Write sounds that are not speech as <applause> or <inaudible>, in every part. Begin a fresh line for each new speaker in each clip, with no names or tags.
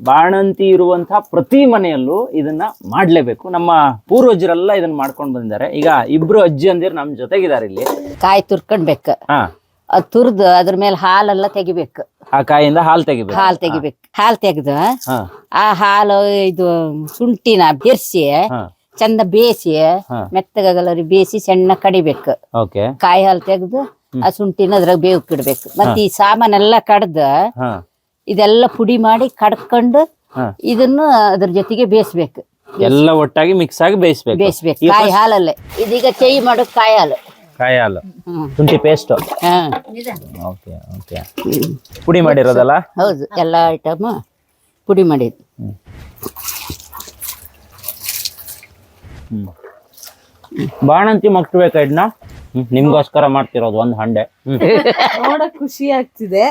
ಬಾಣಂತಿ ಇರುವಂತಹ ಪ್ರತಿ ಮನೆಯಲ್ಲೂ ಇದನ್ನ ಮಾಡ್ಲೇಬೇಕು. ನಮ್ಮ ಪೂರ್ವಜರೆಲ್ಲ ಇದನ್ನ ಮಾಡ್ಕೊಂಡು ಬಂದಿದ್ದಾರೆ. ಈಗ ಇಬ್ರು ಅಜ್ಜಿ ಅಂದಿರು ನಮ್ ಜೊತೆಗಿದ್ದಾರೆ ಇಲ್ಲಿ.
ಕಾಯಿ ತುರ್ಕೊಂಡ್ಬೇಕು.
ಹಾ.
ಅದ್ ತುರ್ದು ಅದ್ರ ಮೇಲೆ ಹಾಲೆಲ್ಲ ತೆಗಿಬೇಕು.
ಆ ಕಾಯಿಂದ ಹಾಲು ತೆಗಿಬೇಕು.
ಹಾಲ್ ತೆಗಿಬೇಕು. ಹಾಲ್ ತೆಗೆದು
ಹಾ.
ಆ ಹಾಲು ಇದು ಶುಂಠಿನ ಬೆರ್ಸಿ
ಹಾ.
ಚಂದ ಬೇಸಿ
ಹಾ.
ಮೆತ್ತಗಲರಿ ಬೇಸಿ ಸಣ್ಣ ಕಡಿಬೇಕು.
ಓಕೆ.
ಕಾಯಿ ಹಾಲು ತೆಗೆದು ಆ ಶುಂಠಿನ ಅದ್ರಾಗ ಬೇವು ಕಿಡ್ಬೇಕು ಮತ್ತೆ ಈ ಸಾಮಾನೆಲ್ಲ ಕಡ್ದು
ಹಾ.
ಇದೆಲ್ಲ ಪುಡಿ ಮಾಡಿ ಕಡ್ಕೊಂಡು. ಇದನ್ನ ಅದ್ರ ಜೊತೆಗೆ ಬೇಯಿಸ್ಬೇಕು.
ಎಲ್ಲ ಒಟ್ಟಾಗಿ ಮಿಕ್ಸ್ ಆಗಿ ಬೇಯಿಸ್ಬೇಕು.
ಬೇಯಿಸ್ಬೇಕು. ಕಾಯಿ ಹಾಲಲ್ಲೇ. ಇದೀಗ ಚೈ ಮಾಡೋದು ಕಾಯಿ ಹಾಲು.
ಕಾಯಿ ಹಾಲು. ಶುಂಠಿ ಪೇಸ್ಟ್
ಹಾ.
Okay okay. ಪುಡಿ ಮಾಡಿರೋದಲ್ಲ?
ಹೌದು ಎಲ್ಲ ಐಟಮ್ ಪುಡಿ ಮಾಡಿದ್ದು.
ಬಾಣಂತಿ ಮಕ್ಳು ಬೇಕಾ ಇದನ್ನ ನಿಮ್ಗೋಸ್ಕರ ಮಾಡ್ತಿರೋದು ಒಂದ್ ಹಂಡೆ.
ನೋಡಕ್ ಖುಷಿ ಆಗ್ತಿದೆ.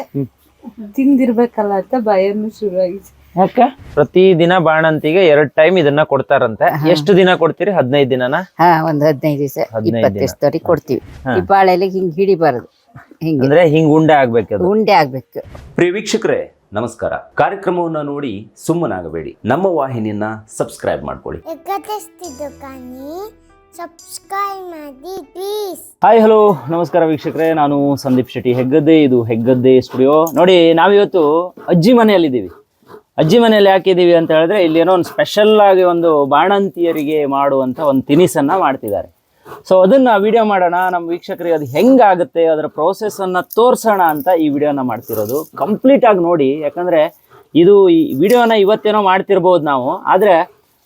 ತಿಂದಿರ್ಬೇಕಲ್ಲ ಅಂತ ಭಯನೂ ಶುರು ಆಗಿದೆ
ಅಕ್ಕ ಪ್ರತಿ ದಿನ ಬಾಣಂತಿಗೆ ಎರಡ್ ಟೈಮ್ ಇದನ್ನ ಕೊಡ್ತಾರಂತೆ. ಎಷ್ಟು ದಿನ ಕೊಡ್ತೀರಿ? ಹದಿನೈದು ದಿನನ?
ಹಾ ಒಂದ್ ಹದಿನೈದು ದಿವಸ
ಹದಿನೈದು
ಇಪ್ಪತ್ತು
ದಿನ.
ದಿವಸದವರೆಗೆ ಕೊಡ್ತೀವಿ. ಈ ಬಾಳೆಲೆ ಹಿಂಗ್ ಹಿಡಿಬಾರದು. ಹಿಂಗೆ
ಅಂದ್ರೆ ಹಿಂಗ್ ಉಂಡೆ ಆಗ್ಬೇಕದು
ಉಂಡೆ ಆಗ್ಬೇಕು.
ಪ್ರಿಯ ವೀಕ್ಷಕರೇ ನಮಸ್ಕಾರ. ಕಾರ್ಯಕ್ರಮವನ್ನ ನೋಡಿ ಸುಮ್ಮನಾಗಬೇಡಿ. ನಮ್ಮ ವಾಹಿನಿಯನ್ನ ಸಬ್ಸ್ಕ್ರೈಬ್ ಮಾಡ್ಕೊಳ್ಳಿ.
ಸಬ್ಸ್ಕ್ರೈಬ್ ಮಾಡಿ ಪ್ಲೀಸ್
ಹಾಯ್ ಹಲೋ ನಮಸ್ಕಾರ ವೀಕ್ಷಕರೇ. ನಾನು ಸಂದೀಪ್ ಶೆಟ್ಟಿ ಹೆಗ್ಗದ್ದೆ. ಇದು ಹೆಗ್ಗದ್ದೆ ಸ್ಟುಡಿಯೋ ನೋಡಿ, ನಾವಿವತ್ತು ಅಜ್ಜಿ ಮನೆಯಲ್ಲಿದ್ದೀವಿ. ಅಜ್ಜಿ ಮನೆಯಲ್ಲಿ ಹಾಕಿದ್ದೀವಿ ಅಂತ ಹೇಳಿದ್ರೆ, ಇಲ್ಲಿ ಏನೋ ಒಂದು ಸ್ಪೆಷಲ್ ಆಗಿ ಒಂದು ಬಾಣಂತಿಯರಿಗೆ ಮಾಡುವಂತ ಒಂದು ತಿನಿಸನ್ನ ಮಾಡ್ತಿದ್ದಾರೆ. ಸೊ ಅದನ್ನ ವಿಡಿಯೋ ಮಾಡೋಣ. ನಮ್ಮ ವೀಕ್ಷಕರಿಗೆ ಅದು ಹೆಂಗಾಗುತ್ತೆ, ಅದರ ಪ್ರೋಸೆಸ್ ಅನ್ನ ತೋರ್ಸೋಣ ಅಂತ ಈ ವಿಡಿಯೋನ ಮಾಡ್ತಿರೋದು. ಕಂಪ್ಲೀಟ್ ಆಗಿ ನೋಡಿ. ಯಾಕಂದ್ರೆ, ಇದು ಈ ವಿಡಿಯೋನ ಇವತ್ತೇನೋ ಮಾಡ್ತಿರ್ಬೋದು ನಾವು. ಆದ್ರೆ,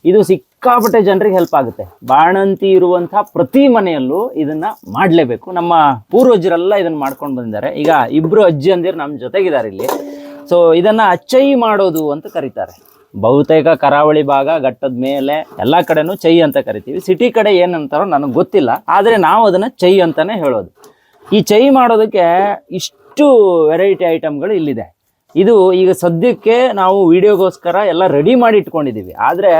ಇದು ಸಿಕ್ಕಾಪಟ್ಟೆ ಜನರಿಗೆ ಹೆಲ್ಪ್ ಆಗುತ್ತೆ. ಬಾಣಂತಿ ಇರುವಂತಹ ಪ್ರತಿ ಮನೆಯಲ್ಲೂ ಇದನ್ನ ಮಾಡಲೇಬೇಕು. ನಮ್ಮ ಪೂರ್ವಜರೆಲ್ಲ ಇದನ್ನ ಮಾಡ್ಕೊಂಡು ಬಂದಿದ್ದಾರೆ. ಈಗ ಇಬ್ರು ಅಜ್ಜಿ ಅಂದಿರು ನಮ್ಮ ಜೊತೆಗಿದ್ದಾರೆ ಇಲ್ಲಿ. ಸೊ ಇದನ್ನ ಅಚ್ಚೈ ಮಾಡೋದು ಅಂತ ಕರೀತಾರೆ. ಬಹುತೇಕ ಕರಾವಳಿ ಭಾಗ ಘಟ್ಟದ ಮೇಲೆ ಎಲ್ಲಾ ಕಡೆನೂ ಚೈ ಅಂತ ಕರಿತೀವಿ. ಸಿಟಿ ಕಡೆ ಏನಂತಾರೋ ನನಗೆ ಗೊತ್ತಿಲ್ಲ. ಆದ್ರೆ ನಾವು ಅದನ್ನ ಚೈ ಅಂತಾನೆ ಹೇಳೋದು. ಈ ಚೈ ಮಾಡೋದಕ್ಕೆ ಇಷ್ಟು ವೆರೈಟಿ ಐಟಮ್ಗಳು ಇಲ್ಲಿದೆ. ಇದು ಈಗ ಸದ್ಯಕ್ಕೆ ನಾವು ವಿಡಿಯೋಗೋಸ್ಕರ ಎಲ್ಲ ರೆಡಿ ಮಾಡಿ ಇಟ್ಕೊಂಡಿದ್ದೀವಿ. ಆದರೆ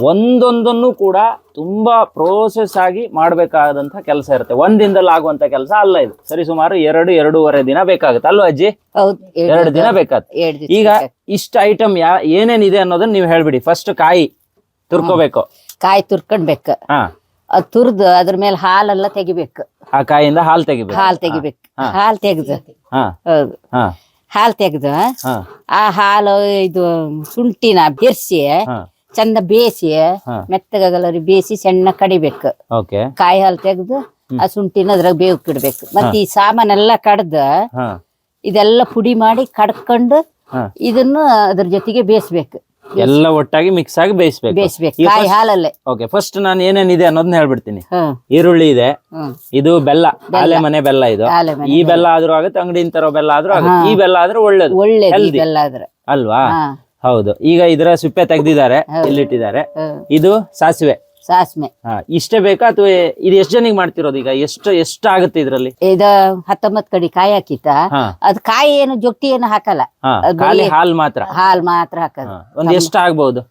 ಒಂದೊಂದನ್ನು ಕೂಡ ತುಂಬ ಪ್ರೋಸೆಸ್ ಆಗಿ ಮಾಡಬೇಕಾದಂಥ ಕೆಲಸ ಇರುತ್ತೆ. ಒಂದಿನದಲ್ಲಿ ಆಗುವಂಥ ಕೆಲಸ ಅಲ್ಲ ಇದು. ಸರಿ ಸುಮಾರು ಎರಡು ಎರಡೂವರೆ ದಿನ ಬೇಕಾಗುತ್ತೆ. ಅಲ್ವಾ ಅಜ್ಜಿ? ಎರಡು ದಿನ ಬೇಕಾಗುತ್ತೆ. ಈಗ ಇಷ್ಟು ಐಟಮ್ ಯಾ ಏನೇನಿದೆ ಅನ್ನೋದನ್ನ ನೀವು ಹೇಳ್ಬಿಡಿ. ಫಸ್ಟ್ ಕಾಯಿ ತುರ್ಕೋಬೇಕು.
ಕಾಯಿ ತುರ್ಕೊಂಡ್ಬೇಕು.
ಹಾ.
ಅದ್ ತುರ್ದು ಅದ್ರ ಮೇಲೆ ಹಾಲೆಲ್ಲ ತೆಗಿಬೇಕು.
ಆ ಕಾಯಿಂದ ಹಾಲು ತೆಗಿಬೇಕು.
ಹಾಲ್ ತೆಗಿಬೇಕು. ಹಾಲು ತೆಗ್ದು. ಹೌದು.
ಹಾ.
ಹಾಲ್ ತೆಗ್ದು
ಹಾ.
ಆ ಹಾಲು ಇದು ಶುಂಠಿನ ಬೆರ್ಸಿ
ಹಾ.
ಚಂದ ಬೇಯಿಸಿ. ಮೆತ್ತಗಲರಿ ಬೇಯಿಸಿ ಸಣ್ಣ ಕಡಿಬೇಕು.
ಓಕೆ.
ಕಾಯಿ ಹಾಲು ತೆಗ್ದು ಆ ಶುಂಠಿನ ಅದ್ರಾಗ ಬೇವು ಕಿಡ್ಬೇಕು ಮತ್ತೆ ಈ ಸಾಮಾನೆಲ್ಲ ಕಡ್ದು
ಹಾ.
ಇದೆಲ್ಲ ಪುಡಿ ಮಾಡಿ ಕಡ್ಕೊಂಡು ಇದನ್ನ ಅದ್ರ ಜೊತೆಗೆ ಬೇಯಿಸ್ಬೇಕು
ಎಲ್ಲ ಒಟ್ಟಾಗಿ ಮಿಕ್ಸ್ ಆಗಿ ಬೇಯಿಸ್ಬೇಕು.
ಕಾಯಿ ಹಾಲಲ್ಲೇ.
ಓಕೆ ಫಸ್ಟ್ ನಾನು ಏನೇನಿದೆ ಅನ್ನೋದನ್ನ ಹೇಳ್ಬಿಡ್ತೀನಿ. ಈರುಳ್ಳಿ ಇದೆ. ಇದು ಬೆಲ್ಲ. ಆಲೆ ಮನೆ ಬೆಲ್ಲ ಇದು.
ಆಲೆ ಮನೆ
ಈ ಬೆಲ್ಲ. ಆದ್ರೂ ಆಗುತ್ತೆ ಅಂಗಡಿ ತರೋ ಬೆಲ್ಲ ಆದ್ರೂ ಆಗುತ್ತೆ. ಈ ಬೆಲ್ಲ ಆದ್ರೂ ಒಳ್ಳೇದು.
ಒಳ್ಳೇದು
Healthy.
ಇದೆಲ್ಲ ಆದ್ರೆ.
ಅಲ್ವಾ? ಹೌದು. ಈಗ ಇದರ ಸಿಪ್ಪೆ ತೆಗ್ದಿದ್ದಾರೆ ಇಲ್ಲಿಟ್ಟಿದ್ದಾರೆ. ಇದು ಸಾಸಿವೆ.
ಸಾಸ್ಮೆ.
ಹಾ ಇಷ್ಟೇ ಬೇಕಾ ಅಥವಾ ಇದು ಎಷ್ಟು ಜನಿಗೆ ಮಾಡ್ತಿರೋದು ಈಗ? ಎಷ್ಟು ಎಷ್ಟು ಆಗುತ್ತೆ ಇದ್ರಲ್ಲಿ?
ಇದ ಹತ್ತೊಂಬತ್ ಕಡಿ ಕಾಯಿ ಹಾಕಿತ್ತ
ಹಾ.
ಅದ್ ಕಾಯಿ ಏನು ಜೊಟ್ಟಿ ಏನು ಹಾಕಲ್ಲ.
ಹಾ
ಅದು
ಖಾಲಿ
ಬರೀ-
ಹಾಲ್ ಮಾತ್ರ.
ಹಾಲ್ ಮಾತ್ರ ಹಾಕೋದು.
ಹಾ. ಒಂದ್ ಎಷ್ಟು ಆಗ್ಬಹುದು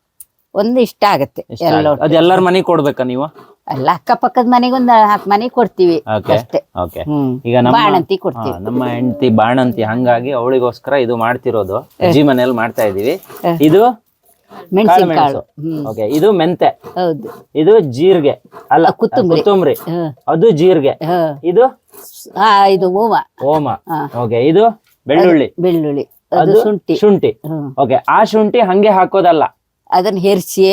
ಒಂದು ಇಷ್ಟ ಆಗತ್ತೆ
ಎಷ್ಟು
ಎಲ್ಲ
ಆಗುತ್ತೆ? ಅದು ಎಲ್ಲರ ಮನೆಗೆ ಕೊಡ್ಬೇಕಾ ನೀವು?
ಎಲ್ಲ ಅಕ್ಕಪಕ್ಕದ ಮನೆಗೊಂದ್ ಹಾಕ್ ಮನೆ ಕೊಡ್ತೀವಿ
ಓಕೆ
ಅಷ್ಟೇ.
ಓಕೆ
ಹ್ಮ್
ಈಗ ನಮ್ಮ
ಬಾಣಂತಿ
ಹಾ,
ಕೊಡ್ತೀವಿ
ನಮ್ಮ ಹೆಂಡತಿ ಬಾಣಂತಿ ಹಂಗಾಗಿ ಅವಳಿಗೋಸ್ಕರ ಇದು ಮಾಡ್ತಿರೋದು. ಅಜ್ಜಿ ಮನೇಲಿ ಮಾಡ್ತಾ ಇದೀವಿ. ಇದು ಓಕೆ ಇದು ಮೆಂತೆ.
ಹೌದು.
ಇದು ಜೀರಿಗೆ. ಅಲ್ಲ
ಕೊತ್ತಂಬರಿ.
ಕೊತ್ತಂಬರಿ. ಅದು ಜೀರಿಗೆ. ಇದು?
ಇದು
ಓಮ.
ಓಮ.
ಓಕೆ ಇದು ಬೆಳ್ಳುಳ್ಳಿ.
ಬೆಳ್ಳುಳ್ಳಿ. ಅದು ಶುಂಠಿ.
ಶುಂಠಿ. ಓಕೆ ಆ ಶುಂಠಿ ಹಂಗೆ ಹಾಕೋದಲ್ಲ?
ಅದನ್ನ ಹೆರ್ಸಿ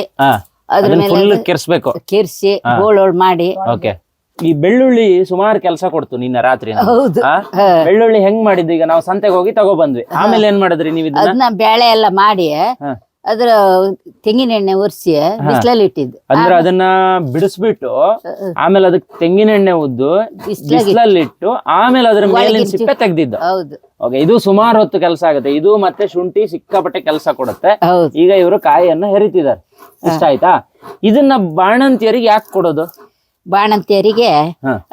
ಅದ್ರ ಮೇಲೆ
ಕೆರ್ಸ್ಬೇಕು.
ಕೆರ್ಸಿ ಗೋಳೋಳ್ ಮಾಡಿ.
ಓಕೆ ಈ ಬೆಳ್ಳುಳ್ಳಿ ಸುಮಾರು ಕೆಲಸ ಕೊಡ್ತು ನಿನ್ನ ರಾತ್ರಿ ಬೆಳ್ಳುಳ್ಳಿ ಹೆಂಗ್ ಮಾಡಿದ್ದು ಈಗ ನಾವು ಸಂತೆಗೆ ಹೋಗಿ ತಗೋ ಬಂದ್ವಿ ಆಮೇಲೆ ಏನ್ ಮಾಡಿದ್ರಿ ನೀವು
ಬೇಳೆ ಎಲ್ಲ ಮಾಡಿ. ಅದ್ರ ತೆಂಗಿನ ಎಣ್ಣೆ ಒರೆಸಿ ಬಿಸಿಲಲ್ಲಿ ಇಟ್ಟಿದ್ದು.
ಅಂದ್ರೆ ಅದನ್ನ ಬಿಡಿಸ್ಬಿಟ್ಟು ಆಮೇಲೆ ಅದಕ್ಕೆ ತೆಂಗಿನ ಎಣ್ಣೆ ಉದ್ದು ಬಿಸಿಲಲ್ಲಿ ಇಟ್ಟು ಆಮೇಲೆ ಅದ್ರ ಮೇಲಿನ ಸಿಪ್ಪೆ ತೆಗ್ದಿದ್ದು.
ಹೌದು.
ಓಕೆ ಇದು ಸುಮಾರು ಹೊತ್ತು ಕೆಲಸ ಆಗುತ್ತೆ. ಇದು ಮತ್ತೆ ಶುಂಠಿ ಸಿಕ್ಕಾಪಟ್ಟೆ ಕೆಲಸ ಕೊಡುತ್ತೆ. ಈಗ ಇವರು ಕಾಯಿಯನ್ನ ಹೆರಿತಿದ್ದಾರೆ. ಇಷ್ಟ ಆಯ್ತಾ? ಇದನ್ನ ಬಾಣಂತಿಯರಿಗೆ ಯಾಕೆ ಕೊಡೋದು?
ಬಾಣಂತಿಯರಿಗೆ.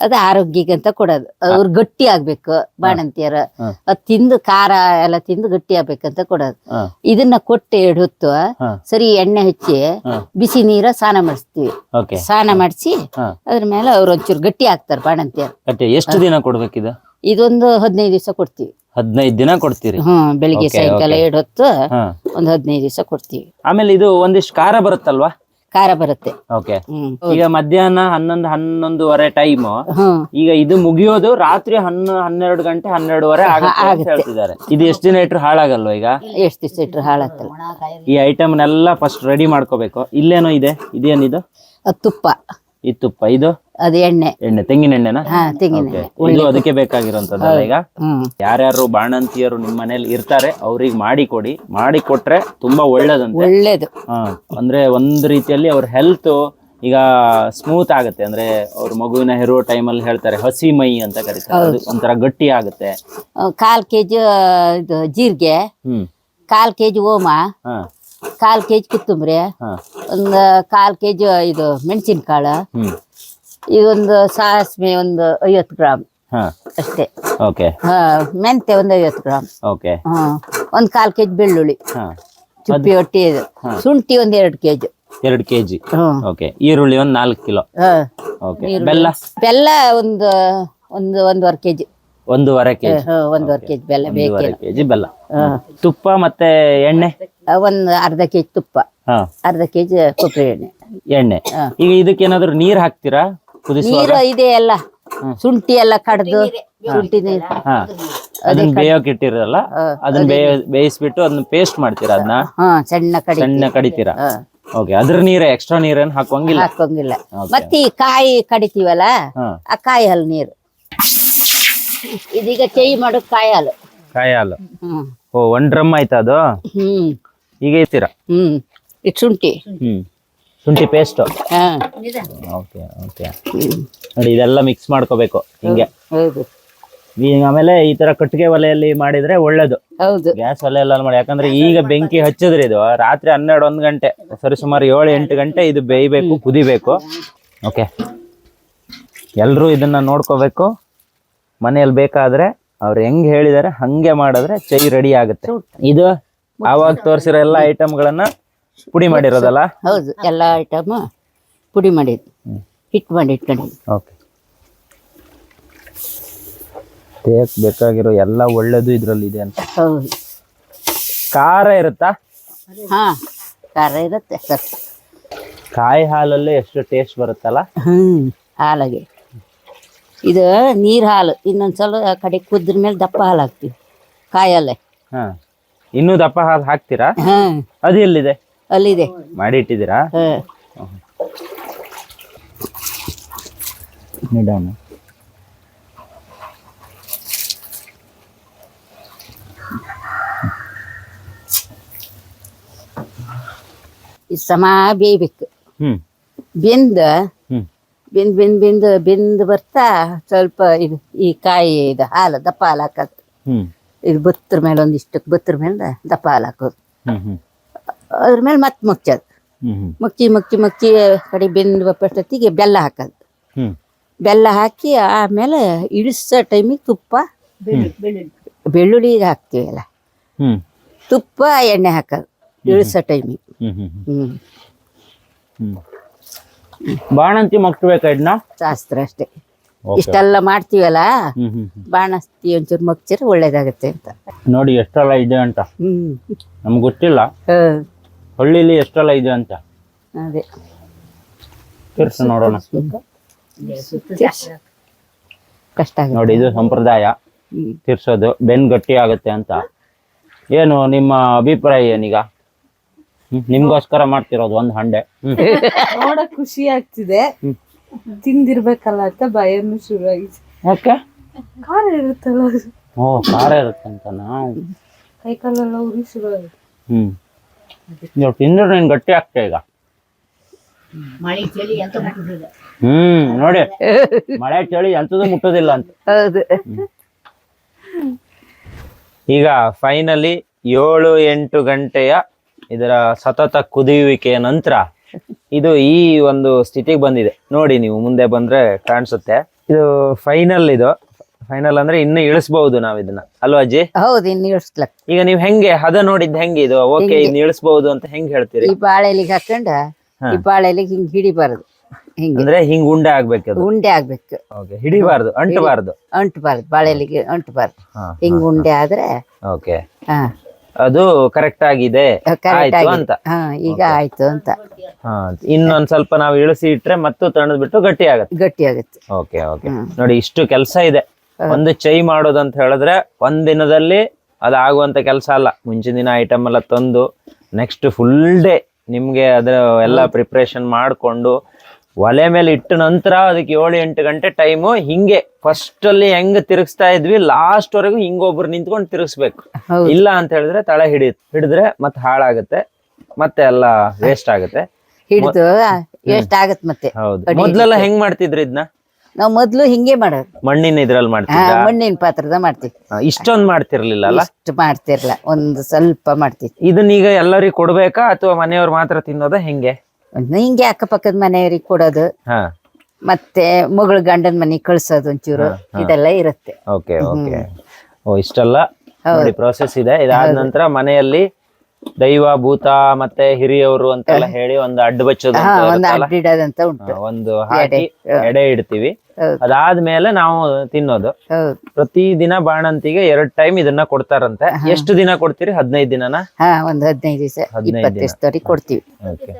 ಅದು ಆರೋಗ್ಯಕ್ಕೆ ಅಂತ ಕೊಡೋದು. ಅವ್ರು ಗಟ್ಟಿ ಆಗ್ಬೇಕು ಬಾಣಂತಿಯರು. ಅದ್ ತಿಂದು ಖಾರ ಎಲ್ಲ ತಿಂದು ಗಟ್ಟಿ ಆಗ್ಬೇಕಂತ ಕೊಡೋದು. ಇದನ್ನ ಕೊಟ್ಟು ಎರಡು ಹೊತ್ತು ಸರಿ ಎಣ್ಣೆ ಹಚ್ಚಿ ಬಿಸಿ ನೀರ ಸ್ನಾನ ಮಾಡಿಸ್ತೀವಿ. ಸ್ನಾನ ಮಾಡಿಸಿ. ಅದ್ರ ಮೇಲೆ ಅವ್ರು ಒಂಚೂರು ಗಟ್ಟಿ ಆಗ್ತಾರೆ ಬಾಣಂತಿಯರು.
ಎಷ್ಟು ದಿನ ಕೊಡ್ಬೇಕಿದ?
ಇದೊಂದು ಹದಿನೈದು ದಿವಸ ಕೊಡ್ತೀವಿ.
ಹದಿನೈದು ದಿನ ಕೊಡ್ತೀರಿ?
ಹ್ಮ್ ಬೆಳಿಗ್ಗೆ ಸಾಯಂಕಾಲ. ಎರಡು ಹೊತ್ತು ಒಂದು ಹದಿನೈದು ದಿವಸ ಕೊಡ್ತೀವಿ.
ಆಮೇಲೆ ಇದು ಒಂದಿಷ್ಟು ಖಾರ ಬರುತ್ತಲ್ವಾ?
ಖಾರ ಬರುತ್ತೆ.
Okay
hmm.
ಈಗ ಮಧ್ಯಾಹ್ನ ಹನ್ನೊಂದು ಹನ್ನೊಂದುವರೆ ಟೈಮ್
ಹ್ಮ್.
ಈಗ ಇದು ಮುಗಿಯೋದು ರಾತ್ರಿ ಹನ್ನ ಹನ್ನೆರಡು ಗಂಟೆ ಹನ್ನೆರಡುವರೆ ಆಗುತ್ತೆ ಅಂತ ಹೇಳ್ತಿದ್ದಾರೆ. ಇದು ಎಷ್ಟು ದಿನ ಇಟ್ರು ಹಾಳಾಗಲ್ವಾ ಈಗ?
ಎಷ್ಟು ದಿವಸ ಇಟ್ರು ಹಾಳಾಗ್ತಲ್ಲ.
ಈ ಐಟಮ್ನೆಲ್ಲ ಫಸ್ಟ್ ರೆಡಿ ಮಾಡ್ಕೋಬೇಕು. ಇಲ್ಲೇನೋ ಇದೆ? ಇದೇನಿದು?
ಅದು ತುಪ್ಪ.
ಈ ತುಪ್ಪ ಇದು?
ಅದು ಎಣ್ಣೆ.
ಎಣ್ಣೆ ತೆಂಗಿನ ಎಣ್ಣೆನಾ?
ಹಾ ತೆಂಗಿನ
Okay.
ಎಣ್ಣೆ.
ಇದು ಅದಕ್ಕೆ ಬೇಕಾಗಿರೋಂಥದ್ದಲ್ಲ ಈಗ? ಯಾರ್ಯಾರು ಬಾಣಂತಿಯರು ನಿಮ್ಮ ಮನೇಲಿ ಇರ್ತಾರೆ ಅವ್ರಿಗೆ ಮಾಡಿ ಕೊಡಿ. ಮಾಡಿ ಕೊಟ್ರೆ ತುಂಬಾ ಒಳ್ಳೇದಂತೆ.
ಒಳ್ಳೇದು.
ಹಾ ಅಂದ್ರೆ ಒಂದ್ ರೀತಿಯಲ್ಲಿ ಅವ್ರ ಹೆಲ್ತ್ ಈಗ ಸ್ಮೂತ್ ಆಗುತ್ತೆ. ಅಂದ್ರೆ ಅವ್ರ ಮಗುವಿನ ಹೆರುವ ಟೈಮಲ್ಲಿ ಹೇಳ್ತಾರೆ ಹಸಿ ಮೈ ಅಂತ ಕರೀತಾರೆ. ಅದು ಒಂಥರ ಗಟ್ಟಿ ಆಗುತ್ತೆ.
ಆ, ಕಾಲ್ ಕೆಜಿ ಇದು ಜೀರಿಗೆ
ಹ್ಮ್.
ಕಾಲ್ ಕೆಜಿ ಓಮ
ಹಾ.
ಕಾಲ್ ಕೆಜಿ ಕೊತ್ತಂಬರಿ.
ಹಾ.
ಒಂದು ಕಾಲ್ ಕೆಜಿ ಇದು ಮೆಣಸಿನಕಾಳು. ಇದೊಂದು ಸಾಸಿವೆ ಒಂದು ಐವತ್ತು ಗ್ರಾಮ್.
ಹಾ.
ಅಷ್ಟೇ.
ಓಕೆ.
ಹಾ ಮೆಂತೆ ಒಂದು ಐವತ್ತು ಗ್ರಾಮ್.
ಓಕೆ.
ಹಾ ಒಂದು ಕಾಲ್ ಕೆಜಿ ಬೆಳ್ಳುಳ್ಳಿ.
ಹಾ.
ಚುಪ್ಪಿ ಒಟ್ಟಿ ಇದು. ಶುಂಠಿ ಒಂದು ಎರಡು ಕೆಜಿ.
ಎರಡು ಕೆಜಿ.
ಹ್ಮ್
ಓಕೆ. ಈರುಳ್ಳಿ ಒಂದ್ ನಾಲ್ಕು ಕಿಲೋ.
ಹಾ.
ಓಕೆ. ಬೆಲ್ಲ?
ಬೆಲ್ಲ ಒಂದು ಒಂದು ಒಂದೂವರೆ ಕೆಜಿ.
ಒಂದೂವರೆ ಕೆಜಿ.
ಒಂದೂವರೆ ಕೆಜಿ ಬೆಲ್ಲ
ಬೇಕು. ಬೆಲ್ಲ. ತುಪ್ಪ ಮತ್ತೆ ಎಣ್ಣೆ?
ಒಂದು ಅರ್ಧ ಕೆಜಿ ತುಪ್ಪ
ಹಾ.
ಅರ್ಧ ಕೆಜಿ ಕೊಬ್ಬರಿ ಎಣ್ಣೆ.
ಎಣ್ಣೆ. ಈಗ ಇದಕ್ಕೆ ಏನಾದ್ರು ನೀರ್ ಹಾಕ್ತೀರಾ? ಕುದಿಸುವಾಗ?
ನೀರು ಇದೆ ಎಲ್ಲ. ಶುಂಠಿ ಎಲ್ಲ ಕಡ್ದು ಶುಂಠಿ ನೀರು
ಹಾ. ಅದನ್ನ ಬೇಯೋಕೆ ಇಟ್ಟಿರಲ್ಲ?
ಹಾ,
ಅದನ್ನ ಬೇಯ ಬೇಯಿಸ್ಬಿಟ್ಟು ಅದನ್ನ ಪೇಸ್ಟ್ ಮಾಡ್ತೀರಾ ಅದನ್ನ?
ಹಾ ಸಣ್ಣ ಕಡಿ
ಸಣ್ಣ ಕಡಿತೀರಾ. ಓಕೆ ಅದ್ರ ನೀರ ಎಕ್ಸ್ಟ್ರಾ ನೀರೇನ್ ಹಾಕೋಂಗಿಲ್ಲ
ಹಾಕೋಂಗಿಲ್ಲ
Okay.
ಮತ್ತೆ ಈ ಕಾಯಿ ಕಡಿತೀವಲ್ಲ
ಹಾ.
ಆ ಕಾಯಿ ಹಾಲು ನೀರು. ಇದೀಗ ಚೈ ಮಾಡೋ ಕಾಯಿ ಹಾಲು
ಕಾಯಿ ಹಾಲು
ಹ್ಮ್.
ಓ ಒಂದ್ ಡ್ರಮ್ ಆಯ್ತಾ ಅದು?
ಹ್ಮ್.
ಈಗ ಇರ್ತೀರಾ?
ಹ್ಮ್. ಇದು ಶುಂಠಿ.
ಹ್ಮ್. ಶುಂಠಿ ಪೇಸ್ಟ್
ಹಾ.
Okay okay. ನೋಡಿ ಇದೆಲ್ಲ ಮಿಕ್ಸ್ ಮಾಡ್ಕೋಬೇಕು ಹಿಂಗೆ.
ಹೌದು.
ಈಗ ಆಮೇಲೆ ಈ ತರ ಕಟ್ಟಿಗೆ ಒಲೆಯಲ್ಲಿ ಮಾಡಿದ್ರೆ ಒಳ್ಳೇದು.
ಹೌದು.
ಗ್ಯಾಸ್ ಒಲೆ ಎಲ್ಲ ಮಾಡಿ ಯಾಕಂದ್ರೆ ಈಗ ಬೆಂಕಿ ಹಚ್ಚಿದ್ರೆ ಇದು ರಾತ್ರಿ ಹನ್ನೆರಡು ಒಂದು ಗಂಟೆ ಸರಿ ಸುಮಾರು ಏಳು ಎಂಟು ಗಂಟೆ ಇದು ಬೇಯಬೇಕು ಕುದಿಬೇಕು. ಓಕೆ. ಎಲ್ಲರೂ ಇದನ್ನ ನೋಡ್ಕೋಬೇಕು. ಮನೆಯಲ್ಲಿ ಬೇಕಾದ್ರೆ ಅವ್ರು ಹೆಂಗ್ ಹೇಳಿದಾರೆ ಹಂಗೆ ಮಾಡಿದ್ರೆ ಚೈ ರೆಡಿ ಆಗುತ್ತೆ. ಇದು ಆವಾಗ ತೋರಿಸಿರೋ ಎಲ್ಲ ಐಟಮ್ಗಳನ್ನ ಪುಡಿ ಮಾಡಿರೋದಲ್ಲ?
ಹೌದು ಎಲ್ಲ ಐಟಮ್ ಪುಡಿ ಮಾಡಿ ಹಿಟ್ಟು ಮಾಡಿ. ಇಟ್ಕೊಂಡಿದ್ದು
ಓಕೆ. ಟೇಕ್ ಬೇಕಾಗಿರೋ ಎಲ್ಲ ಒಳ್ಳೇದು ಇದ್ರಲ್ಲಿ ಇದೆ ಅಂತ.
ಹೌದು.
ಖಾರ ಇರುತ್ತಾ?
ಹಾ ಖಾರ ಇರುತ್ತೆ ಸ್ವಲ್ಪ
ಕಾಯಿ ಹಾಲಲ್ಲೇ ಎಷ್ಟು ಟೇಸ್ಟ್ ಬರುತ್ತಲ್ಲ?
ಹ್ಮ್ ಹಾಲಾಗೆ. ಇದು ನೀರ್ ಹಾಲು ಇನ್ನೊಂದ್ಸಲ ಆ ಕಡೆ ಕುದ್ರ ಮೇಲೆ ದಪ್ಪ ಹಾಲು ಹಾಕ್ತಿವಿ ಕಾಯಲ್ಲೇ.
ಹಾ. ಇನ್ನೂ ದಪ್ಪ ಹಾಲು ಹಾಕ್ತೀರಾ?
ಹಾ.
ಅದು ಎಲ್ಲಿದೆ?
ಅಲ್ಲಿದೆ.
ಮಾಡಿ ಇಟ್ಟಿದ್ದೀರಾ
ಹಾ.
ನಿಧಾನ
ಇದು ಸಮ ಬೇಯ್ಬೇಕು.
ಹ್ಮ್.
ಬೆಂದ
ಹ್ಮ್.
ಬೆಂದ್ ಬೆಂದ್ ಬೆಂದ್ ಬೆಂದು ಬರ್ತಾ ಸ್ವಲ್ಪ ಇದು ಈ ಕಾಯಿ ಇದು ಹಾಲು ದಪ್ಪ ಹಾಲು ಹಾಕೋದು.
ಹ್ಮ್.
ಇದು ಬತ್ತರ ಮೇಲೆ ಒಂದಿಷ್ಟಕ್ಕೆ ಬತ್ತರ ಮೇಲೆ ದಪ್ಪ ಹಾಲು ಹಾಕೋದು. ಅದ್ರ ಮೇಲೆ ಮತ್ತೆ ಮುಚ್ಚೋದು. ಮುಕ್ಕಿ ಮುಕ್ಕಿ ಮುಕ್ಕಿ ಕಡೆ ಬೆಂದು ಬಪ್ಪಷ್ಟೊತ್ತಿಗೆ ಬೆಲ್ಲ ಹಾಕೋದು. ಬೆಲ್ಲ ಹಾಕಿ ಆಮೇಲೆ ಇಳಿಸೋ ಟೈಮಿಗೆ ತುಪ್ಪ ಬೆಳ್ಳುಳ್ಳಿ ಹಾಕ್ತೀವಲ್ಲ. ತುಪ್ಪ ಎಣ್ಣೆ ಹಾಕೋದು ಇಳಿಸೋ ಟೈಮಿಗೆ. ಹ್ಞೂ
ಬಾಣಂತಿ ಮಕ್ಕಳು ಇದನ್ನ?
ಶಾಸ್ತ್ರ ಅಷ್ಟೇ. ಇಷ್ಟೆಲ್ಲ ಮಾಡ್ತೀವಲ್ಲ?
ಹ್ಮ್ ಹ್ಮ್ ಹ್ಮ್.
ಬಾಣಸ್ತಿ ಒಂಚೂರು ಮಗ್ಚಿರ್ ಒಳ್ಳೇದಾಗತ್ತೆ ಅಂತ.
ನೋಡಿ ಎಷ್ಟೆಲ್ಲ ಇದೆ ಅಂತ.
ಹ್ಮ್.
ನಮ್ಗೆ ಗೊತ್ತಿಲ್ಲ. ಹಳ್ಳಿಲಿ ಎಷ್ಟೆಲ್ಲ ಇದೆ ಅಂತ.
ಅದೇ.
ತಿರ್ಸು ನೋಡೋಣ.
ಕಷ್ಟ ಆಗುತ್ತೆ.
ನೋಡಿ ಇದು ಸಂಪ್ರದಾಯ. ತಿರ್ಸೋದು. ಬೆನ್ ಗಟ್ಟಿ ಆಗುತ್ತೆ ಅಂತ. ಏನು ನಿಮ್ಮ ಅಭಿಪ್ರಾಯ ಏನೀಗ? ನಿಮ್ಗೋಸ್ಕರ ಮಾಡ್ತಿರೋದು ಒಂದು ಹಂಡೆ.
ನೋಡಕ್ ಖುಷಿ ಆಗ್ತಿದೆ. ತಿಂದಿರ್ಬೇಕಲ್ಲ ಅಂತ ಭಯನೂ ಶುರು ಆಗಿದೆ
ಓಕೆ
ಖಾರ ಇರುತ್ತಲ್ಲ ಅದು.
ಓ ಖಾರ ಇರುತ್ತೆ ಅಂತನಾ
ಕೈ ಕಾಲೆಲ್ಲ ಉರಿ ಶುರು ಆಗಿದೆ
ಹ್ಮ್. ನೀವು ತಿಂದ್ರೆ ನೀನ್ ಗಟ್ಟಿ ಆಗ್ತಾ ಈಗ? ಹ್ಮ್ ನೋಡಿ. <laughs> ಮಳೆ ಚಳಿ ಎಂತದು ಮುಟ್ಟೋದಿಲ್ಲ ಅಂತ.
ಹೌದು.
ಈಗ ಫೈನಲಿ ಏಳು ಎಂಟು ಗಂಟೆಯ ಇದರ ಸತತ ಕುದಿಯುವಿಕೆಯ ನಂತರ ಇದು ಈ ಒಂದು ಸ್ಥಿತಿಗೆ ಬಂದಿದೆ. ನೋಡಿ ನೀವು ಮುಂದೆ ಬಂದ್ರೆ ಕಾಣಿಸುತ್ತೆ. ಇದು ಫೈನಲ್ ಇದು. ಫೈನಲ್ ಅಂದ್ರೆ ಇನ್ನು ಇಳಿಸಬಹುದು ನಾವ್ ಇದನ್ನ. ಅಲ್ವಾ ಅಜ್ಜಿ?
ಹೌದು ಇನ್ನು ಇಳಿಸ್ಲಕ್
ಈಗ ನೀವು ಹೆಂಗೆ ಹದ ನೋಡಿದ್ ಹೆಂಗೆ ಇದು? ಓಕೆ ಇನ್ನು ಇಳಿಸಬಹುದು ಅಂತ ಹೆಂಗ್ ಹೇಳ್ತೀರಿ?
ಈ ಬಾಳೆಲಿಗೆ ಹಾಕೊಂಡ ಈ ಬಾಳೆಲಿಗೆ ಹಿಂಗ್ ಹಿಡಿಬಾರದು. ಹಿಂಗೆ.
ಅಂದ್ರೆ ಹಿಂಗ್ ಉಂಡೆ ಆಗ್ಬೇಕು ಅದು?
ಉಂಡೆ ಆಗ್ಬೇಕು.
ಓಕೆ ಹಿಡಿಬಾರ್ದು ಅಂಟಬಾರ್ದು.
ಅಂಟಬಾರ್ದು ಬಾಳೆಲಿಗೆ ಅಂಟಬಾರ್ದು. ಹಿಂಗ್ ಉಂಡೆ ಆದ್ರೆ
ಓಕೆ
ಹಾ.
ಅದು ಕರೆಕ್ಟ್ ಆಗಿದೆ. ಆಯ್ತು ಅಂತ.
ಹಾ ಈಗ ಆಯ್ತು ಅಂತ.
ಹಾ ಇನ್ನೊಂದ್ ಸ್ವಲ್ಪ ನಾವು ಇಳಿಸಿ ಇಟ್ರೆ ಮತ್ತೆ ತಣದ್ ಬಿಟ್ಟು ಗಟ್ಟಿ ಆಗತ್ತೆ
ಗಟ್ಟಿ ಆಗುತ್ತೆ
ಓಕೆ ಓಕೆ ನೋಡಿ ಇಷ್ಟು ಕೆಲಸ ಇದೆ. ಒಂದು ಚೈ ಮಾಡೋದು ಅಂತ ಹೇಳಿದ್ರೆ ಒಂದ್ ದಿನದಲ್ಲಿ ಅದಾಗುವಂತ ಕೆಲಸ ಅಲ್ಲ. ಮುಂಚಿನ ದಿನ ಐಟಮ್ ಎಲ್ಲ ತಂದು ನೆಕ್ಸ್ಟ್ ಫುಲ್ ಡೇ ನಿಮ್ಗೆ ಅದರ ಎಲ್ಲ ಪ್ರಿಪ್ರೇಷನ್ ಮಾಡ್ಕೊಂಡು ಒಲೆ ಮೇಲೆ ಇಟ್ಟ ನಂತರ ಅದಕ್ಕೆ ಏಳು ಎಂಟು ಗಂಟೆ ಟೈಮು ಹಿಂಗೆ ಫಸ್ಟ್ ಅಲ್ಲಿ ಹೆಂಗ್ ತಿರುಗಿಸ್ತಾ ಇದ್ವಿ ಲಾಸ್ಟ್ ವರೆಗೂ ಹಿಂಗೊಬ್ರು ನಿಂತ್ಕೊಂಡು ತಿರುಗಿಸ್ಬೇಕು. ಇಲ್ಲ ಅಂತ ಹೇಳಿದ್ರೆ ತಳ ಹಿಡಿ ಹಿಡಿದ್ರೆ ಮತ್ತೆ ಹಾಳಾಗುತ್ತೆ ಮತ್ತೆ ಎಲ್ಲ ವೇಸ್ಟ್ ಆಗುತ್ತೆ.
ಹಿಡಿದು ವೇಸ್ಟ್ ಆಗತ್ ಮತ್ತೆ.
ಹೌದು. ಮೊದ್ಲೆಲ್ಲ ಹೆಂಗ್ ಮಾಡ್ತಿದ್ರಿ ಇದನ್ನ
ನಾವ್ ಮೊದ್ಲು ಹಿಂಗೆ ಮಾಡೋದು.
ಮಣ್ಣಿನ ಇದ್ರಲ್ಲಿ ಮಾಡ್ತೀವಿ
ಮಣ್ಣಿನ ಪಾತ್ರದ ಮಾಡ್ತೀವಿ
ಇಷ್ಟೊಂದ್ ಮಾಡ್ತಿರ್ಲಿಲ್ಲ ಅಲ್ಲ?
ಇಷ್ಟು ಮಾಡ್ತಿರ್ಲ ಒಂದು ಸ್ವಲ್ಪ ಮಾಡ್ತೀವಿ
ಇದನ್ನ ಈಗ ಎಲ್ಲರಿಗೂ ಕೊಡ್ಬೇಕಾ ಅಥವಾ ಮನೆಯವ್ರು ಮಾತ್ರ ತಿನ್ನೋದ ಹೆಂಗೆ?
ಹಿಂಗೆ ಅಕ್ಕಪಕ್ಕದ ಮನೆಯವ್ರಿಗೆ ಕೊಡೋದು.
ಹಾ.
ಮತ್ತೆ ಮಗಳ ಗಂಡನ ಮನೆಗೆ ಕಳ್ಸೋದು ಒಂಚೂರು. ಇದೆಲ್ಲ ಇರುತ್ತೆ.
Okay okay. ಓ ಇಷ್ಟೆಲ್ಲ? ನೋಡಿ ಪ್ರೋಸೆಸ್ ಇದೆ. ಇದಾದ ನಂತರ ಮನೆಯಲ್ಲಿ ದೈವ ಭೂತ ಮತ್ತೆ ಹಿರಿಯವರು ಅಂತೆಲ್ಲ ಹೇಳಿ ಒಂದು ಅಡ್ಡ ಬಚ್ಚೋದು
ಹಾ
ಅಂತ
ಒಂದು
ಇರುತ್ತಲ್ಲ?
ಅಡ್ಡಿಡೋದಂತ ಉಂಟು
ಹಾ, ಒಂದು ಹಾಕಿ ಎಡೆ ಇಡ್ತೀವಿ. ಅದಾದ್ಮೇಲೆ ನಾವು ತಿನ್ನೋದು.
ಹೌದು.
ಪ್ರತಿ ದಿನ ಬಾಣಂತಿಗೆ ಎರಡ್ ಟೈಮ್ ಇದನ್ನ ಕೊಡ್ತಾರಂತೆ. ಎಷ್ಟು ದಿನ ಕೊಡ್ತೀರಿ? ಹದಿನೈದು ದಿನನಾ?
ಹಾ ಒಂದು ಹದಿನೈದು ದಿವಸ
ಹದಿನೈದು
ಇಪ್ಪತ್ತು ದಿವಸದವ್ರಿಗೆ ಕೊಡ್ತೀವಿ.
ಓಕೆ.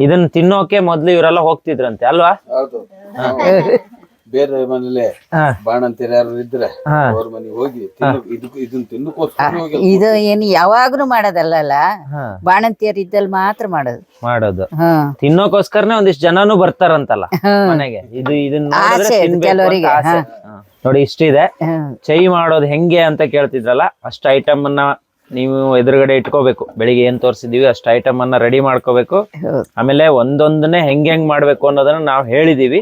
ಇದನ್ನ ತಿನ್ನೋಕೆ ಮೊದ್ಲು ಇವರೆಲ್ಲ ಹೋಗ್ತಿದ್ರಂತೆ ಅಲ್ವಾ?
ಹೌದು. ಬೇರೆ ಮನೇಲೆ. ಬಾಣಂತೀರ ಯಾರು ಇದ್ರೆ ಅವ್ರ ಮನೆಗೆ ಹೋಗಿ ಇದನ್ನ ತಿನ್ನಕೋಸ್ಕರ
ಇದು ಏನು ಯಾವಾಗ್ಲೂ ಮಾಡೋದಲ್ಲಲ್ಲ
ಹಾ.
ಬಾಣಂತಿಯರ್ ಇದ್ದಲ್ಲಿ ಮಾತ್ರ ಮಾಡೋದು.
ಮಾಡೋದು. ತಿನ್ನೋಕೋಸ್ಕರನೇ ಒಂದಿಷ್ಟು ಜನನು ಬರ್ತಾರಂತಲ್ಲ ಮನೆಗೆ. ಇದು ಇದನ್ನ
ಕೆಲವರಿಗೆ,
ನೋಡಿ ಇಷ್ಟಿದೆ. ಚೈ ಮಾಡೋದು ಹೆಂಗೆ ಅಂತ ಕೇಳ್ತಿದ್ರಲ್ಲ ಅಷ್ಟು ಐಟಮ್ ಅನ್ನ ನೀವು ಎದುರುಗಡೆ ಇಟ್ಕೋಬೇಕು. ಬೆಳಿಗ್ಗೆ ಏನ್ ತೋರಿಸಿದೀವಿ ಅಷ್ಟು ಐಟಮ್ ಅನ್ನ ರೆಡಿ ಮಾಡ್ಕೋಬೇಕು. ಆಮೇಲೆ ಒಂದೊಂದನ್ನೇ ಹೆಂಗ್ ಹೆಂಗ್ ಮಾಡ್ಬೇಕು ಅನ್ನೋದನ್ನ ನಾವು ಹೇಳಿದೀವಿ.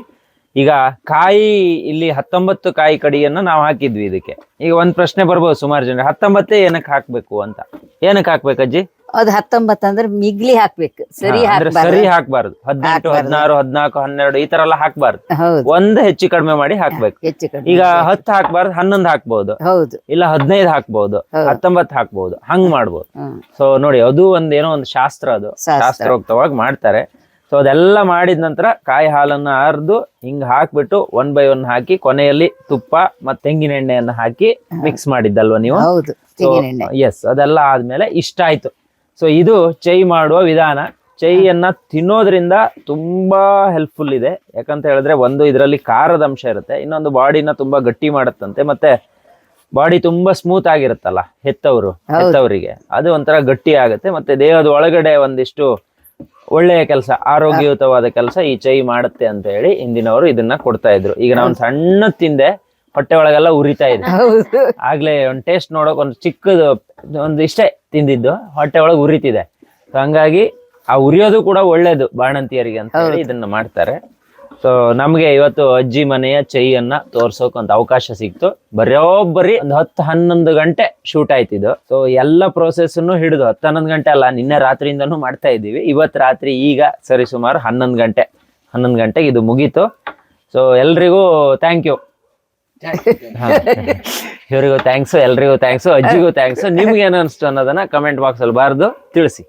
ಈಗ ಕಾಯಿ ಇಲ್ಲಿ ಹತ್ತೊಂಬತ್ತು ಕಾಯಿ ಕಡಿಯನ್ನ ನಾವು ಹಾಕಿದ್ವಿ ಇದಕ್ಕೆ. ಈಗ ಒಂದ್ ಪ್ರಶ್ನೆ ಬರ್ಬೋದು ಸುಮಾರು ಜನ. ಹತ್ತೊಂಬತ್ತೇ ಏನಕ್ಕೆ ಹಾಕ್ಬೇಕು ಅಂತ. ಏನಕ್ಕೆ ಹಾಕ್ಬೇಕು ಅಜ್ಜಿ?
ಅದು ಹತ್ತೊಂಬತ್ತು ಅಂದ್ರೆ ಮಿಗ್ಲಿ ಹಾಕ್ಬೇಕು. ಸರಿ
ಹಾ, ಅಂದ್ರೆ ಸರಿ ಹಾಕ್ಬಾರ್ದು. ಹದಿನೆಂಟು
ಹಾಕ್ಬಾರ್ದು.
ಹದಿನಾರು ಹದಿನಾಲ್ಕು ಹನ್ನೆರಡು ಈ ತರ ಎಲ್ಲ ಹಾಕ್ಬಾರ್ದು.
ಹೌದು.
ಒಂದ್ ಹೆಚ್ಚು ಕಡಿಮೆ ಮಾಡಿ ಹಾಕ್ಬೇಕು.
ಹೆಚ್ಚು ಕಡಿಮೆ
ಈಗ ಹತ್ತು ಹಾಕ್ಬಾರ್ದು ಹನ್ನೊಂದು ಹಾಕ್ಬಹುದು
ಹೌದು.
ಇಲ್ಲ ಹದಿನೈದು ಹಾಕ್ಬಹುದು ಹತ್ತೊಂಬತ್ತು ಹಾಕ್ಬಹುದು ಹಂಗ್ ಮಾಡ್ಬೋದು.
ಹ್ಮ್
ಸೊ ನೋಡಿ ಅದು ಒಂದ್ ಏನೋ ಒಂದು ಶಾಸ್ತ್ರ ಅದು.
ಶಾಸ್ತ್ರ.
ಶಾಸ್ತ್ರೋಕ್ತವಾಗಿ ಮಾಡ್ತಾರೆ. ಸೊ ಅದೆಲ್ಲ ಮಾಡಿದ ನಂತರ ಕಾಯಿ ಹಾಲನ್ನ ಅರ್ದು ಹಿಂಗ್ ಹಾಕ್ಬಿಟ್ಟು ಒನ್ ಬೈ ಒನ್ ಹಾಕಿ ಕೊನೆಯಲ್ಲಿ ತುಪ್ಪ ಮತ್ತೆ ತೆಂಗಿನ ಎಣ್ಣೆಯನ್ನ ಹಾಕಿ ಮಿಕ್ಸ್ ಮಾಡಿದ್ದಲ್ವಾ ನೀವು?
ಹೌದು
ಎಸ್ ಅದೆಲ್ಲ ಆದ್ಮೇಲೆ ಇಷ್ಟ ಆಯ್ತು. ಸೊ ಇದು ಚೈ ಮಾಡುವ ವಿಧಾನ. ಚೈಯನ್ನ ತಿನ್ನೋದ್ರಿಂದ ತುಂಬಾ ಹೆಲ್ಪ್ಫುಲ್ ಇದೆ. ಯಾಕಂತ ಹೇಳಿದ್ರೆ ಒಂದು ಇದರಲ್ಲಿ ಖಾರದ ಅಂಶ ಇರುತ್ತೆ ಇನ್ನೊಂದು ಬಾಡಿನ ತುಂಬಾ ಗಟ್ಟಿ ಮಾಡುತ್ತಂತೆ ಮತ್ತೆ ಬಾಡಿ ತುಂಬಾ ಸ್ಮೂತ್ ಆಗಿರುತ್ತಲ್ಲ ಹೆತ್ತವರು ಹೆತ್ತವರಿಗೆ. ಅದು ಒಂಥರ ಗಟ್ಟಿ ಆಗುತ್ತೆ ಮತ್ತೆ ದೇಹದ ಒಳಗಡೆ ಒಂದಿಷ್ಟು ಒಳ್ಳೆಯ ಕೆಲಸ ಆರೋಗ್ಯಯುತವಾದ ಕೆಲಸ ಈ ಚೈ ಮಾಡುತ್ತೆ ಅಂತ ಹೇಳಿ ಹಿಂದಿನವರು ಇದನ್ನ ಕೊಡ್ತಾ ಇದ್ರು. ಈಗ ನಾವು ಸಣ್ಣ ತಿಂದೆ ಹೊಟ್ಟೆ ಒಳಗೆಲ್ಲ ಉರಿತಾ ಇದೆ. ಆಗ್ಲೇ ಒಂದ್ ಟೇಸ್ಟ್ ನೋಡೋಕೆ ಒಂದು ಚಿಕ್ಕದು ಒಂದು ಇಷ್ಟೇ ತಿಂದಿದ್ದು ಹೊಟ್ಟೆ ಒಳಗೆ ಉರಿತಿದೆ. ಸೊ ಹಂಗಾಗಿ ಆ ಉರಿಯೋದು ಕೂಡ ಒಳ್ಳೇದು ಬಾಣಂತಿಯರಿಗೆ ಅಂತ ಹೇಳಿ ಇದನ್ನ ಮಾಡ್ತಾರೆ. ಸೊ ನಮ್ಗೆ ಇವತ್ತು ಅಜ್ಜಿ ಮನೆಯ ಚೈಯನ್ನ ತೋರ್ಸೋಕ್ ಒಂದು ಅವಕಾಶ ಸಿಕ್ತು. ಬರೋಬ್ಬರಿ ಒಂದ್ ಹತ್ತು ಹನ್ನೊಂದು ಗಂಟೆ ಶೂಟ್ ಆಯ್ತಿದ್ದು ಸೊ ಎಲ್ಲ ಪ್ರೊಸೆಸ್ನು ಹಿಡಿದು ಹತ್ತು ಹನ್ನೊಂದು ಗಂಟೆ ಅಲ್ಲ ನಿನ್ನೆ ರಾತ್ರಿಯಿಂದನು ಮಾಡ್ತಾ ಇದ್ದೀವಿ. ಇವತ್ತು ರಾತ್ರಿ ಈಗ ಸರಿ ಸುಮಾರು ಹನ್ನೊಂದು ಗಂಟೆ ಹನ್ನೊಂದು ಗಂಟೆಗೆ ಇದು ಮುಗೀತು. ಸೊ ಎಲ್ರಿಗೂ ಥ್ಯಾಂಕ್ ಯು <laughs> ಇವರಿಗೂ ಥ್ಯಾಂಕ್ಸ್ ಎಲ್ರಿಗೂ ಥ್ಯಾಂಕ್ಸ್ ಅಜ್ಜಿಗೂ ಥ್ಯಾಂಕ್ಸ್ ನಿಮ್ಗೆ ಏನು ಅನಿಸ್ತು ಅನ್ನೋದನ್ನ ಕಮೆಂಟ್ ಬಾಕ್ಸ್ ಅಲ್ಲಿ ಬಾರ್ದು ತಿಳಿಸಿ.